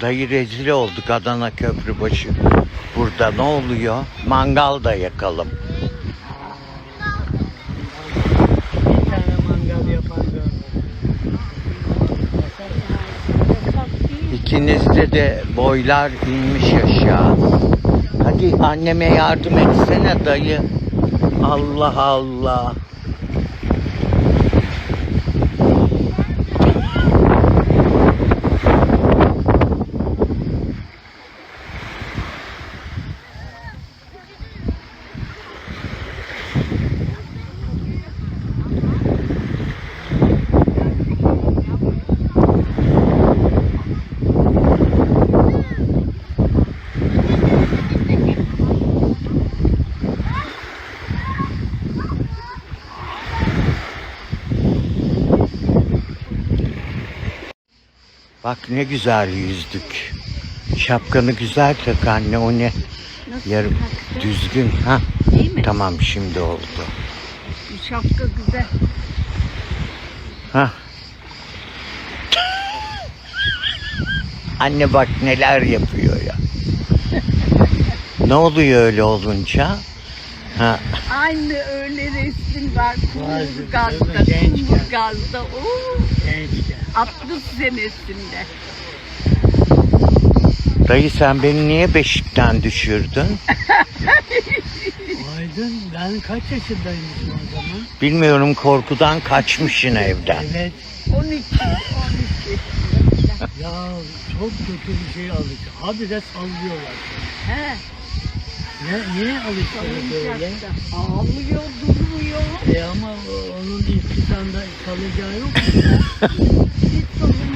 Dayı rezil olduk Adana Köprübaşı. Burada ne oluyor? Mangal da yakalım. İkinizde de boylar inmiş aşağı. Hadi anneme yardım etsene dayı. Allah Allah. Bak ne güzel yüzdük. Şapkanı güzel tak anne o ne? Nasıl Yarım düzgün ha. İyi mi? Tamam şimdi oldu. Şapka güzel. Ha. Anne bak neler yapıyor ya. ne oluyor öyle olunca? Ha. Aynı öyle resim var. Vardı, Kumburgaz'da, tabii, gençken. Oo, Gençken. 60 senesinde. Dayı sen beni niye beşikten düşürdün? Aydın ben kaç yaşındaymışım o zaman? Bilmiyorum korkudan kaçmışsın evden. Evet. 12, 12. Ya çok kötü bir şey aldık. Habire sallıyorlar. He, Ne, niye alıştınız böyle? Ağlıyor, durmuyor. E ama onun ilk kitanda kalacağı yok mu? Hiç salıncakta